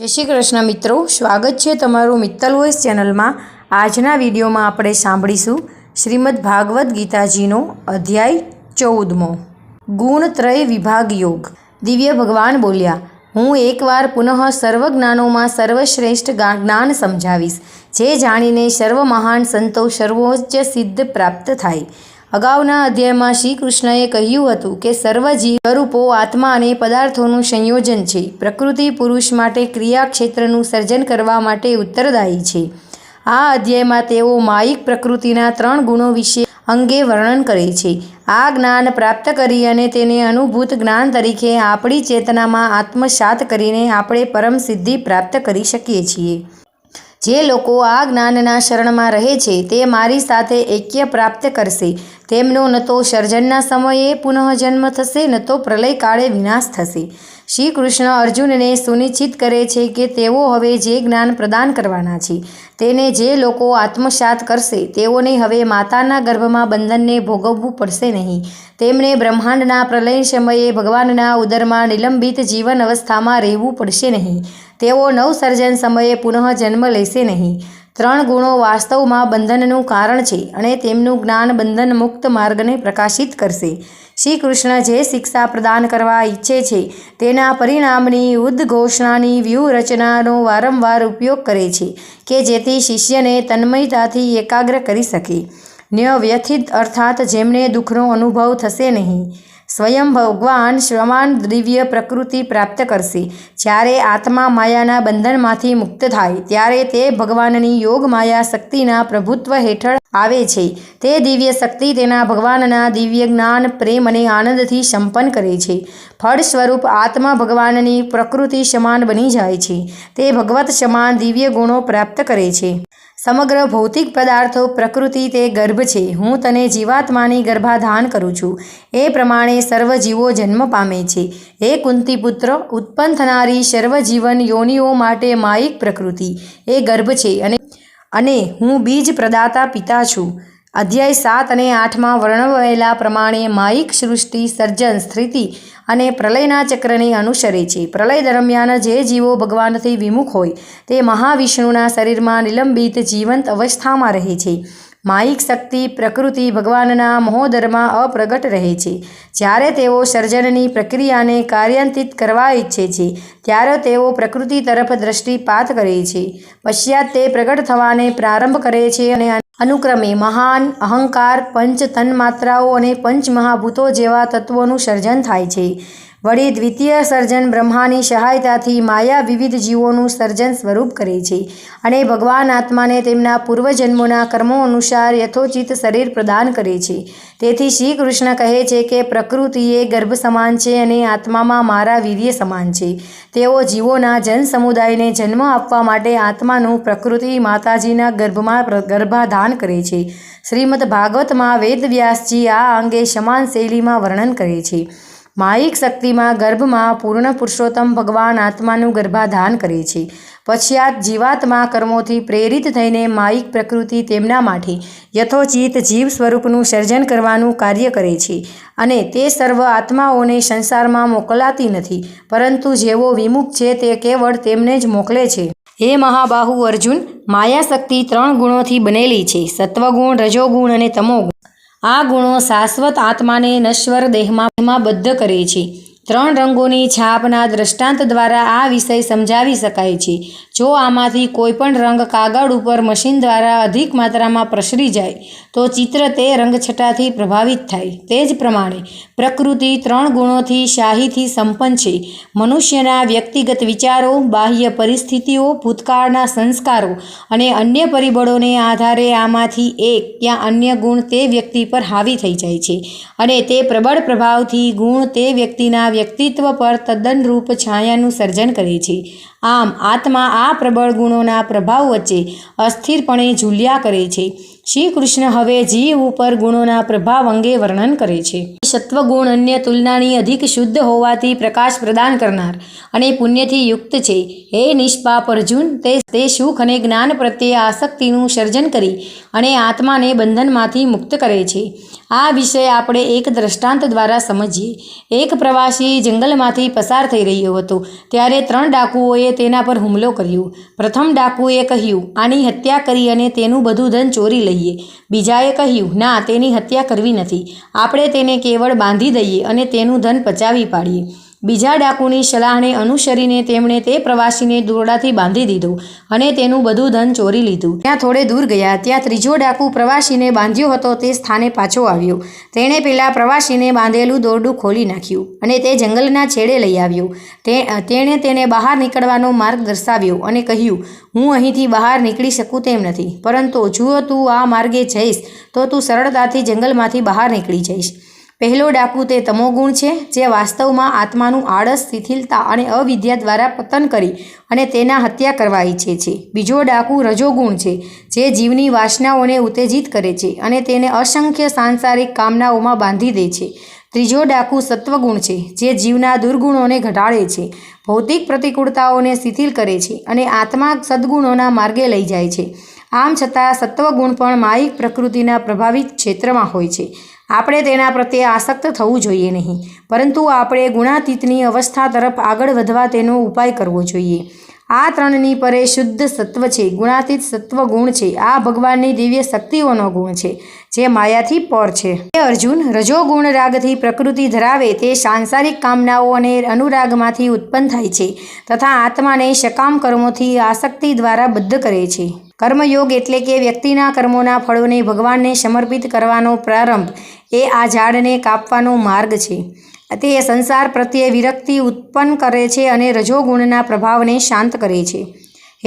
જય શ્રી કૃષ્ણ મિત્રો, સ્વાગત છે તમારું મિત્તલ વોઇસ ચેનલમાં. આજના વિડીયોમાં આપણે સાંભળીશું શ્રીમદ ભાગવદ્ ગીતાજીનો અધ્યાય ચૌદમો. ગુણત્રય વિભાગ યોગ. દિવ્ય ભગવાન બોલ્યા, હું એકવાર પુનઃ સર્વ જ્ઞાનોમાં સર્વશ્રેષ્ઠ જ્ઞાન સમજાવીશ. જે જાણીને સર્વ મહાન સંતો સર્વોચ્ચ સિદ્ધ પ્રાપ્ત થાય. અગાઉના અધ્યાયમાં શ્રી કૃષ્ણએ કહ્યું હતું કે સર્વજીવ સ્વરૂપો આત્મા અને પદાર્થોનું સંયોજન છે. પ્રકૃતિ પુરુષ માટે ક્રિયા ક્ષેત્રનું સર્જન કરવા માટે ઉત્તરદાયી છે. આ અધ્યાયમાં તેઓ માયિક પ્રકૃતિના ત્રણ ગુણો વિશે અંગે વર્ણન કરે છે. આ જ્ઞાન પ્રાપ્ત કરી અને તેને અનુભૂત જ્ઞાન તરીકે આપણી ચેતનામાં આત્મસાત કરીને આપણે પરમ સિદ્ધિ પ્રાપ્ત કરી શકીએ છીએ. જે લોકો આ જ્ઞાનના શરણમાં રહે છે તે મારી સાથે ઐક્ય પ્રાપ્ત કરશે. તેમનો ન તો સર્જનના સમયે પુનઃજન્મ થશે, ન તો પ્રલય કાળે વિનાશ થશે. શ્રી કૃષ્ણ અર્જુનને સુનિશ્ચિત કરે છે કે તેઓ હવે જે જ્ઞાન પ્રદાન કરવાના છે, તેને જે લોકો આત્મસાત કરશે, તેઓને હવે માતાના ગર્ભમાં બંધનને ભોગવવું પડશે નહીં. તેમણે બ્રહ્માંડના પ્રલય સમયે ભગવાનના ઉદરમાં નિલંબિત જીવન અવસ્થામાં રહેવું પડશે નહીં. તેઓ નવસર્જન સમયે પુનઃ જન્મ લેશે નહીં. ત્રણ ગુણો વાસ્તવમાં બંધનનું કારણ છે અને તેમનું જ્ઞાન બંધન મુક્ત માર્ગને પ્રકાશિત કરશે. શ્રી કૃષ્ણ જે શિક્ષા પ્રદાન કરવા ઈચ્છે છે, તેના પરિણામની ઉદ્ઘોષણાની વ્યૂહરચનાનો વારંવાર ઉપયોગ કરે છે કે જેથી શિષ્યને તન્મયતાથી એકાગ્ર કરી શકે. ન્યવ્યથિત અર્થાત જેમને દુઃખનો અનુભવ થશે નહીં. સ્વયં ભગવાન શ્રમાન દિવ્ય પ્રકૃતિ પ્રાપ્ત કરશે. જ્યારે આત્મા માયાના બંધનમાંથી મુક્ત થાય, ત્યારે તે ભગવાનની યોગ માયા શક્તિના પ્રભુત્વ હેઠળ આવે છે. તે દિવ્ય શક્તિ તેના ભગવાનના દિવ્ય જ્ઞાન, પ્રેમ અને આનંદથી સંપન્ન કરે છે. ફળ સ્વરૂપ આત્મા ભગવાનની પ્રકૃતિ સમાન બની જાય છે. તે ભગવત સમાન દિવ્ય ગુણો પ્રાપ્ત કરે છે. સમગ્ર ભૌતિક પદાર્થો, પ્રકૃતિ તે ગર્ભ છે. હું તને જીવાત્માની ગર્ભાધાન કરું છું. એ પ્રમાણે સર્વ જીવો જન્મ પામે છે. હે કુંતી પુત્ર ઉત્પન્ન થનારી સર્વજીવન યોનિઓ માટે માયિક પ્રકૃતિ. એ ગર્ભ છે અને અને હું બીજ પ્રદાતા પિતા છું. અધ્યાય સાત અને આઠમાં વર્ણવેલા પ્રમાણે માયિક સૃષ્ટિ, સર્જન સ્થિતિ અને પ્રલયના ચક્રને અનુસરે છે. પ્રલય દરમિયાન જે જીવો ભગવાનથી વિમુખ હોય, તે મહાવિષ્ણુના શરીરમાં નિલંબિત જીવંત અવસ્થામાં રહે છે. માયિક શક્તિ પ્રકૃતિ ભગવાનના મહોદરમાં અપ્રગટ રહે છે. જ્યારે તેઓ સર્જનની પ્રક્રિયાને કાર્યાન્વિત કરવા ઈચ્છે છે, ત્યારે તેઓ પ્રકૃતિ તરફ દ્રષ્ટિપાત કરે છે. પશ્ચાત તે પ્રગટ થવાને પ્રારંભ કરે છે અને અનુક્રમે મહાન અહંકાર પંચ તન્માત્રાઓ અને પંચમહાભૂતો જેવા તત્વોનું સર્જન થાય છે. વળી દ્વિતીય સર્જન બ્રહ્માની સહાયતાથી માયા વિવિધ જીવોનું સર્જન સ્વરૂપ કરે છે અને ભગવાન આત્માને તેમના પૂર્વજન્મોના કર્મો અનુસાર યથોચિત શરીર પ્રદાન કરે છે. તેથી શ્રી કૃષ્ણ કહે છે કે પ્રકૃતિ એ ગર્ભ સમાન છે અને આત્મામાં મારા વીર્ય સમાન છે. તેઓ જીવોના જન સમુદાયને જન્મ આપવા માટે આત્માનું પ્રકૃતિ માતાજીના ગર્ભમાં ગર્ભાધાન કરે છે. શ્રીમદ ભાગવતમાં વેદવ્યાસજી આ અંગે સમાન શૈલીમાં વર્ણન કરે છે. માયિક શક્તિમાં ગર્ભમાં પૂર્ણ પુરુષોત્તમ ભગવાન આત્માનું ગર્ભાધાન કરે છે. પશ્ચાત જીવાત્મા કર્મોથી પ્રેરિત થઈને માયિક પ્રકૃતિ તેમના માટે યથોચિત જીવ સ્વરૂપનું સર્જન કરવાનું કાર્ય કરે છે અને તે સર્વ આત્માઓને સંસારમાં મોકલાતી નથી, પરંતુ જેઓ વિમુખ છે તે કેવળ તેમને જ મોકલે છે. હે મહાબાહુ અર્જુન માયા શક્તિ ત્રણ ગુણોથી બનેલી છે, સત્વગુણ, રજોગુણ અને તમોગુણ. આ ગુણો શાશ્વત આત્માને નશ્વર દેહમાં બદ્ધ કરે છે. ત્રણ રંગોની છાપના દ્રષ્ટાંત દ્વારા આ વિષય સમજાવી શકાય છે. જો આમાંથી કોઈપણ રંગ કાગળ ઉપર મશીન દ્વારા અધિક માત્રામાં પ્રસરી જાય, તો ચિત્ર તે રંગછટાથી પ્રભાવિત થાય. તે જ પ્રમાણે, પ્રકૃતિ ત્રણ ગુણોથી શાહીથી સંપન્ન છે. મનુષ્યના વ્યક્તિગત વિચારો, બાહ્ય પરિસ્થિતિઓ, ભૂતકાળના સંસ્કારો અને અન્ય પરિબળોને આધારે આમાંથી એક યા અન્ય ગુણ તે વ્યક્તિ પર હાવી થઈ જાય છે. અને તે પ્રબળ પ્રભાવથી ગુણ તે વ્યક્તિના વ્યક્તિત્વ પર તદ્દનરૂપ છાયાનું સર્જન કરે છે. આમ આત્મા આ પ્રબળ ગુણોના પ્રભાવ વચ્ચે અસ્થિરપણે ઝૂલ્યા કરે છે. શ્રી કૃષ્ણ હવે જીવ ઉપર ગુણોના પ્રભાવ અંગે વર્ણન કરે છે. સત્વગુણ અન્ય તુલનાની અધિક શુદ્ધ હોવાથી પ્રકાશ પ્રદાન કરનાર અને પુણ્યથી યુક્ત છે. હે નિષ્પાપ અર્જુન, તે તે સુખ અને જ્ઞાન પ્રત્યે આસક્તિનું સર્જન કરી અને આત્માને બંધનમાંથી મુક્ત કરે છે. આ વિષય આપણે એક દ્રષ્ટાંત દ્વારા સમજીએ. એક પ્રવાસી જંગલમાંથી પસાર થઈ રહ્યો હતો. ત્યારે ત્રણ ડાકુઓએ તેના પર હુમલો કર્યો. પ્રથમ ડાકુએ કહ્યું, આની હત્યા કરી અને તેનું બધું ધન ચોરી લઈએ બીજાએ કહ્યું, ના, તેની હત્યા કરવી નથી. આપણે તેને કેવળ બાંધી દઈએ અને તેનું ધન પચાવી પાડીએ. બીજા ડાકુની સલાહને અનુસરીને તેમણે તે પ્રવાસીને દોરડાથી બાંધી દીધો અને તેનું બધું ધન ચોરી લીધું. ત્યાં થોડે દૂર ગયા, ત્યાં ત્રીજો ડાકુ પ્રવાસીને બાંધ્યો હતો, તે સ્થાને પાછો આવ્યો. તેણે પેલા પ્રવાસીને બાંધેલું દોરડું ખોલી નાખ્યું અને તે જંગલના છેડે લઈ આવ્યો. તે, તેણે તેને બહાર નીકળવાનો માર્ગ દર્શાવ્યો અને કહ્યું, હું અહીંથી બહાર નીકળી શકું તેમ નથી, પરંતુ જો તું આ માર્ગે જઈશ, તો તું સરળતાથી જંગલમાંથી બહાર નીકળી જઈશ. પહેલો ડાકુ તે તમોગુણ છે, જે વાસ્તવમાં આત્માનું આળસ, શિથિલતા અને અવિદ્યા દ્વારા પતન કરી અને તેના હત્યા કરવા ઈચ્છે છે. બીજો ડાકુ રજોગુણ છે, જે જીવની વાસનાઓને ઉત્તેજિત કરે છે અને તેને અસંખ્ય સાંસારિક કામનાઓમાં બાંધી દે છે. ત્રીજો ડાકુ સત્વગુણ છે, જે જીવના દુર્ગુણોને ઘટાડે છે, ભૌતિક પ્રતિકૂળતાઓને શિથિલ કરે છે અને આત્મા સદ્ગુણોના માર્ગે લઈ જાય છે. આમ છતાં સત્વગુણ પણ માયિક પ્રકૃતિના પ્રભાવિત ક્ષેત્રમાં હોય છે. આપણે તેના પ્રત્યે આસક્ત થવું જોઈએ નહીં. પરંતુ આપણે ગુણાતીતની અવસ્થા તરફ આગળ વધવા તેનો ઉપાય કરવો જોઈએ. આ ત્રણની પરે શુદ્ધ સત્વ છે, ગુણાતીત સત્વ ગુણ છે. આ ભગવાનની દિવ્ય શક્તિઓનો ગુણ છે, જે માયાથી પર છે. હે અર્જુન રજોગુણ રાગથી પ્રકૃતિ ધરાવે તે સાંસારિક કામનાઓ અને અનુરાગમાંથી ઉત્પન્ન થાય છે તથા આત્માને સકામ કર્મોથી આસક્તિ દ્વારા બદ્ધ કરે છે. કર્મયોગ એટલે કે વ્યક્તિના કર્મોના ફળોને ભગવાનને સમર્પિત કરવાનો પ્રારંભ. એ આ ઝાડને કાપવાનો માર્ગ છે. તે સંસાર પ્રત્યે વિરક્તિ ઉત્પન્ન કરે છે અને રજોગુણના પ્રભાવને શાંત કરે છે.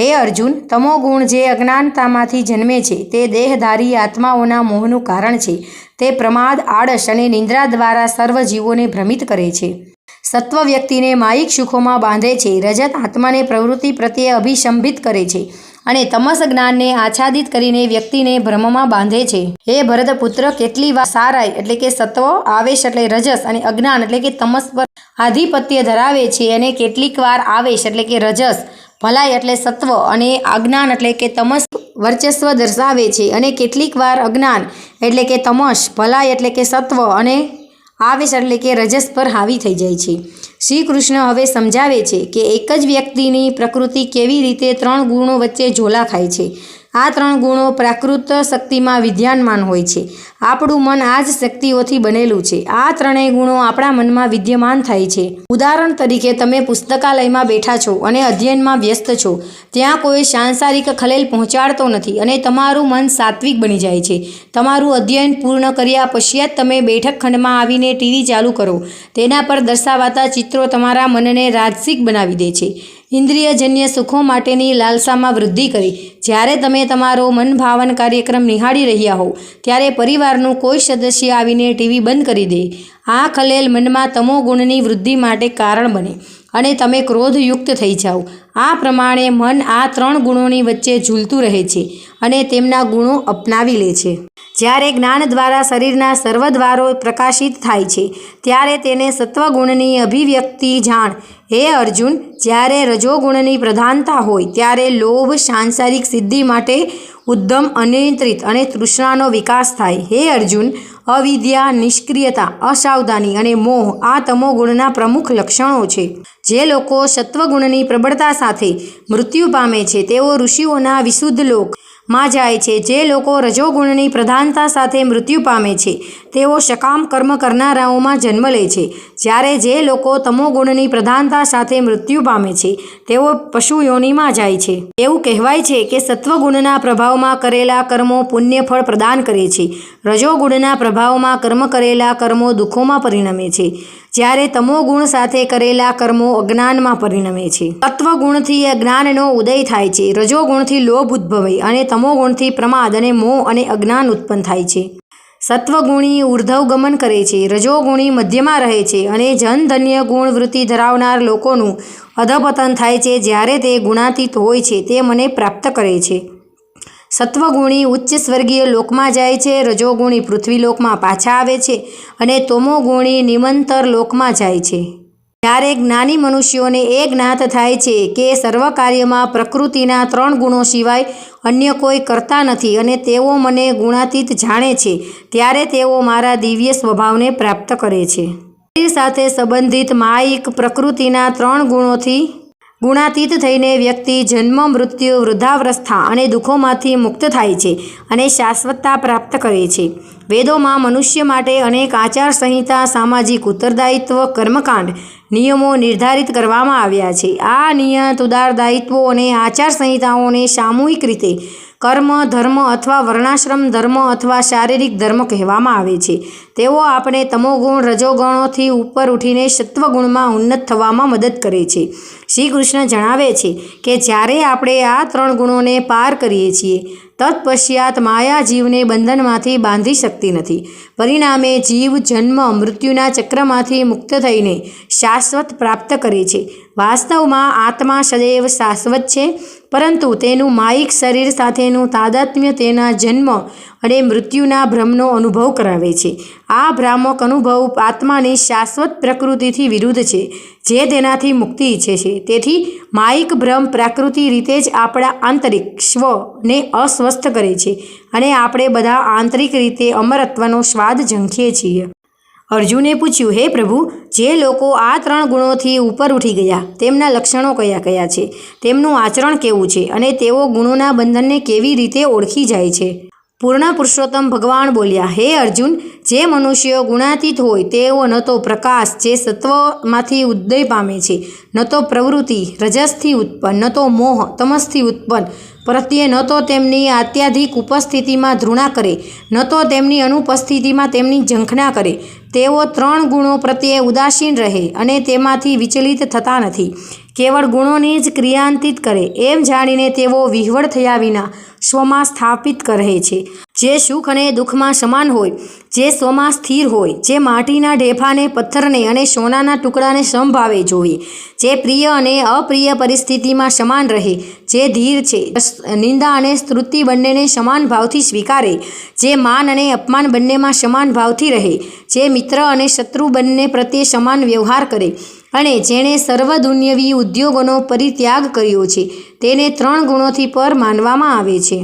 હે અર્જુન તમોગુણ જે અજ્ઞાનતામાંથી જન્મે છે, તે દેહધારી આત્માઓના મોહનું કારણ છે. તે પ્રમાદ, આળસ અને નિંદ્રા દ્વારા સર્વ જીવોને ભ્રમિત કરે છે. સત્વ વ્યક્તિને માયિક સુખોમાં બાંધે છે. રજત આત્માને પ્રવૃત્તિ પ્રત્યે અભિસંભિત કરે છે. અને તમસ જ્ઞાનને આચ્છાદિત કરીને વ્યક્તિને ભ્રમમાં બાંધે છે. હે ભરતપુત્ર કેટલી વાર સારાય એટલે કે સત્વ, આવેશ એટલે રજસ અને અજ્ઞાન એટલે કે તમસ પર આધિપત્ય ધરાવે છે અને કેટલીક વાર આવેશ એટલે કે રજસ, ભલાઈ એટલે સત્વ અને અજ્ઞાન એટલે કે તમસ વર્ચસ્વ દર્શાવે છે અને કેટલીક વાર અજ્ઞાન એટલે કે તમસ, ભલાઈ એટલે કે સત્વ અને આવેશ એટલે કે રજસ પર હાવી થઈ જાય છે. શ્રી કૃષ્ણ હવે સમજાવે છે કે એક જ વ્યક્તિની પ્રકૃતિ કેવી રીતે ત્રણ ગુણો વચ્ચે ઝોલા ખાય છે. આ ત્રણ ગુણો પ્રાકૃત શક્તિમાં વિદ્યાનમાન હોય છે. આપણું મન આ જ શક્તિઓથી બનેલું છે. આ ત્રણેય ગુણો આપણા મનમાં વિદ્યમાન થાય છે. ઉદાહરણ તરીકે, તમે પુસ્તકાલયમાં બેઠા છો અને અધ્યયનમાં વ્યસ્ત છો. ત્યાં કોઈ સાંસારિક ખલેલ પહોંચાડતો નથી અને તમારું મન સાત્વિક બની જાય છે. તમારું અધ્યયન પૂર્ણ કર્યા પશ્ચાત તમે બેઠક ખંડમાં આવીને ટીવી ચાલુ કરો. તેના પર દર્શાવાતા ચિત્રો તમારા મનને રાજસિક બનાવી દે છે. ઇન્દ્રિયજન્ય સુખો માટેની લાલસામાં વૃદ્ધિ કરી. જ્યારે તમે તમારો મનભાવન કાર્યક્રમ નિહાળી રહ્યા હો ત્યારે પરિવારનું કોઈ સદસ્ય આવીને ટીવી બંધ કરી દે. આ ખલેલ મનમાં તમો ગુણની વૃદ્ધિ માટે કારણ બને. અને તમે ક્રોધયુક્ત થઈ જાઓ. આ પ્રમાણે મન આ ત્રણ ગુણોની વચ્ચે ઝૂલતું રહે છે અને તેમના ગુણો અપનાવી લે છે. જ્યારે જ્ઞાન દ્વારા શરીરના સર્વદ્વારો પ્રકાશિત થાય છે, ત્યારે તેને સત્વગુણની અભિવ્યક્તિ જાણ. હે અર્જુન, જ્યારે રજોગુણની પ્રધાનતા હોય, ત્યારે લોભ, સાંસારિક સિદ્ધિ માટે ઉદ્ધમ, અનિયંત્રિત અને તૃષ્ણાનો વિકાસ થાય. હે અર્જુન, અવિદ્યા, નિષ્ક્રિયતા, અસાવધાની અને મોહ આ તમો ગુણના પ્રમુખ લક્ષણો છે. જે લોકો સત્વગુણની પ્રબળતા સાથે મૃત્યુ પામે છે, તેઓ ઋષિઓના વિશુદ્ધ લોક માં જાય છે. જે લોકો રજોગુણની પ્રધાનતા સાથે મૃત્યુ પામે છે, તેઓ સકામ કર્મ કરનારાઓમાં જન્મ લે છે. જ્યારે જે લોકો તમોગુણની પ્રધાનતા સાથે મૃત્યુ પામે છે, તેઓ પશુ જાય છે. એવું કહેવાય છે કે સત્વગુણના પ્રભાવમાં કરેલા કર્મો પુણ્યફળ પ્રદાન કરે છે. રજોગુણના પ્રભાવમાં કર્મ કરેલા કર્મો દુઃખોમાં પરિણમે છે. જ્યારે તમોગુણ સાથે કરેલા કર્મો અજ્ઞાનમાં પરિણમે છે. તત્વગુણથી અજ્ઞાનનો ઉદય થાય છે. રજોગુણથી લોભ ઉદ્ભવે અને તમોગુણથી પ્રમાદ અને મોહ અને અજ્ઞાન ઉત્પન્ન થાય છે. સત્વગુણી ઉર્ધવ ગમન કરે છે. રજોગુણી મધ્યમાં રહે છે અને જનધન્ય ગુણ વૃત્તિ ધરાવનાર લોકોનું અધપતન થાય છે. જ્યારે તે ગુણાતીત હોય છે, તે મને પ્રાપ્ત કરે છે. સત્વગુણી ઉચ્ચ સ્વર્ગીય લોકમાં જાય છે, રજોગુણી પૃથ્વી લોકમાં પાછા આવે છે અને તોમોગુણી નિમંતર લોકમાં જાય છે. જ્યારે જ્ઞાની મનુષ્યોને એ જ્ઞાત થાય છે કે સર્વ કાર્યમાં પ્રકૃતિના ત્રણ ગુણો સિવાય અન્ય કોઈ કરતા નથી અને તેઓ મને ગુણાતીત જાણે છે, ત્યારે તેઓ મારા દિવ્ય સ્વભાવને પ્રાપ્ત કરે છે. સાથે સંબંધિત માયિક પ્રકૃતિના ત્રણ ગુણોથી ગુણાતીત થઈને વ્યક્તિ જન્મ, મૃત્યુ, વૃદ્ધાવસ્થા અને દુઃખોમાંથી મુક્ત થાય છે અને શાશ્વતતા પ્રાપ્ત કરે છે. વેદોમાં મનુષ્ય માટે અનેક આચાર સંહિતા, સામાજિક ઉત્તરદાયિત્વ, કર્મકાંડ નિયમો નિર્ધારિત કરવામાં આવ્યા છે. આ નિયત, ઉદારદાયિત્વો અને આચાર સંહિતાઓને સામૂહિક રીતે કર્મ, ધર્મ અથવા વર્ણાશ્રમ ધર્મ અથવા શારીરિક ધર્મ કહેવામાં આવે છે. તેઓ આપણે તમોગુણ, રજોગુણોથી ઉપર ઉઠીને સત્વગુણમાં ઉન્નત થવામાં મદદ કરે છે. શ્રી કૃષ્ણ જણાવે છે કે જ્યારે આપણે આ ત્રણ ગુણોને પાર કરીએ છીએ, તત્પશ્ચાત માયા જીવને બંધનમાંથી બાંધી શકતી નથી. પરિણામે જીવ, જન્મ, મૃત્યુના ચક્રમાંથી મુક્ત થઈને શાશ્વત પ્રાપ્ત કરે છે. વાસ્તવમાં આત્મા સદૈવ શાશ્વત છે, પરંતુ તેનું માયિક શરીર સાથેનું તાદાત્મ્ય તેના જન્મ અને મૃત્યુના ભ્રમનો અનુભવ કરાવે છે. આ ભ્રામક અનુભવ આત્માની શાશ્વત પ્રકૃતિથી વિરુદ્ધ છે, જે તેનાથી મુક્તિ ઈચ્છે છે. તેથી માયિક ભ્રમ પ્રાકૃતિ રીતે જ આપણા આંતરિક સ્વને અસ્વસ્થ કરે છે અને આપણે બધા આંતરિક રીતે અમરત્વનો સ્વાદ ઝંખીએ છીએ. અર્જુને પૂછ્યું, હે પ્રભુ, જે લોકો આ ત્રણ ગુણોથી ઉપર ઉઠી ગયા, તેમના લક્ષણો કયા કયા છે? તેમનું આચરણ કેવું છે? અને તેઓ ગુણોના બંધનને કેવી રીતે ઓળખી જાય છે? પૂર્ણ પુરુષોત્તમ ભગવાન બોલ્યા, હે અર્જુન, જે મનુષ્યો ગુણાતીત હોય તેઓ ન તો પ્રકાશ જે સત્વમાંથી ઉદય પામે છે, ન તો પ્રવૃત્તિ, રજસથી ઉત્પન્ન, ન તો મોહ, તમસથી ઉત્પન્ન, પ્રત્યે ન તો તેમની અત્યાધિક ઉપસ્થિતિમાં ધૃણા કરે, ન તો તેમની અનુપસ્થિતિમાં તેમની ઝંખના કરે, તેઓ ત્રણ ગુણો પ્રત્યે ઉદાસીન રહે અને તેમાંથી વિચલિત થતા નથી. કેવળ ગુણોની જ ક્રિયાંતિત કરે, એમ જાણીને તેઓ વિહવળ થયા વિના સ્વમાં સ્થાપિત રહે છે. જે સુખ અને દુઃખમાં સમાન હોય, જે સ્વમાં સ્થિર હોય, જે માટીના ઢેફાને, પથ્થરને અને સોનાના ટુકડાને સંભાવે જોઈએ જે પ્રિય અને અપ્રિય પરિસ્થિતિમાં સમાન રહે, જે ધીર છે, નિંદા અને સ્તુતિ બંનેને સમાન ભાવથી સ્વીકારે, જે માન અને અપમાન બંનેમાં સમાન ભાવથી રહે, જે મિત્ર અને શત્રુ બંને પ્રત્યે સમાન વ્યવહાર કરે અને જેણે સર્વદુન્યવી ઉદ્યોગોનો પરિત્યાગ કર્યો છે, તેને ત્રણ ગુણોથી પર માનવામાં આવે છે.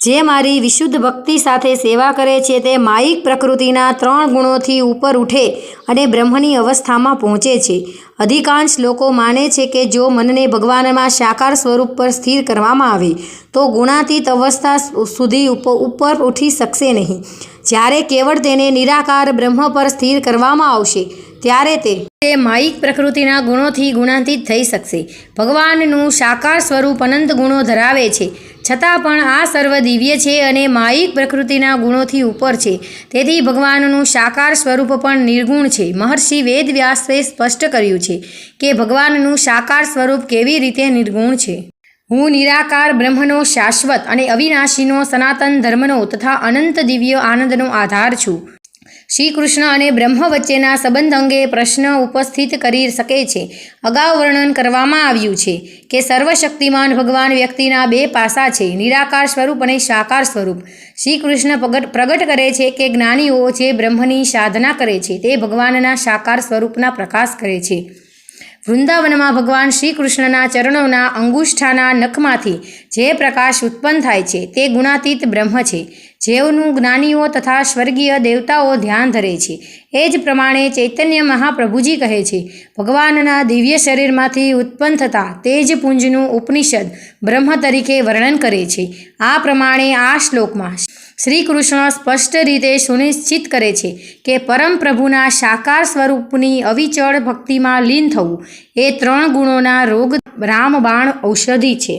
જે મારી વિશુદ્ધ ભક્તિ સાથે સેવા કરે છે, તે માયિક પ્રકૃતિના ત્રણ ગુણોથી ઉપર ઉઠે અને બ્રહ્મની અવસ્થામાં પહોંચે છે. અધિકાંશ લોકો માને છે કે જો મનને ભગવાનમાં સાકાર સ્વરૂપ પર સ્થિર કરવામાં આવે, તો ગુણાતીત અવસ્થા સુધી ઉપર ઉઠી શકશે નહીં. જ્યારે કેવળ તેને નિરાકાર બ્રહ્મ પર સ્થિર કરવામાં આવશે ત્યારે તે તે માયિક પ્રકૃતિના ગુણોથી ગુણાતીત થઈ શકશે. ભગવાનનું સાકાર સ્વરૂપ અનંત ગુણો ધરાવે છે. છતાં પણ આ સર્વ દિવ્ય છે અને માયિક પ્રકૃતિના ગુણોથી ઉપર છે. તેથી ભગવાનનું સાકાર સ્વરૂપ પણ નિર્ગુણ છે. મહર્ષિ વેદવ્યાસે સ્પષ્ટ કર્યું છે કે ભગવાનનું સાકાર સ્વરૂપ કેવી રીતે નિર્ગુણ છે. હું નિરાકાર બ્રહ્મનો શાશ્વત અને અવિનાશીનો સનાતન ધર્મનો તથા અનંત દિવ્ય આનંદનો આધાર છું. શ્રી કૃષ્ણ અને બ્રહ્મ વચ્ચેના સંબંધ અંગે પ્રશ્ન ઉપસ્થિત કરી શકે છે. અગાઉ વર્ણન કરવામાં આવ્યું છે કે સર્વશક્તિમાન ભગવાન વ્યક્તિના બે પાસા છે, નિરાકાર સ્વરૂપ અને સાકાર સ્વરૂપ. શ્રી કૃષ્ણ પ્રગટ કરે છે કે જ્ઞાનીઓ જે બ્રહ્મની સાધના કરે છે તે ભગવાનના સાકાર સ્વરૂપના પ્રકાશ કરે છે. વૃંદાવનમાં ભગવાન શ્રી કૃષ્ણના ચરણોના અંગુષ્ઠાના નખમાંથી જે પ્રકાશ ઉત્પન્ન થાય છે તે ગુણાતીત બ્રહ્મ છે. જેવનું જ્ઞાનીઓ તથા સ્વર્ગીય દેવતાઓ ધ્યાન ધરે છે. એ જ પ્રમાણે ચૈતન્ય મહાપ્રભુજી કહે છે, ભગવાનના દિવ્ય શરીરમાંથી ઉત્પન્ન થતા તેજપુંજનું ઉપનિષદ બ્રહ્મ તરીકે વર્ણન કરે છે. આ પ્રમાણે આ શ્લોકમાં શ્રી કૃષ્ણ સ્પષ્ટ રીતે સુનિશ્ચિત કરે છે કે પરમ પ્રભુના સાકાર સ્વરૂપની અવિચળ ભક્તિમાં લીન થવું એ ત્રણ ગુણોના રોગ રામબાણ ઔષધિ છે.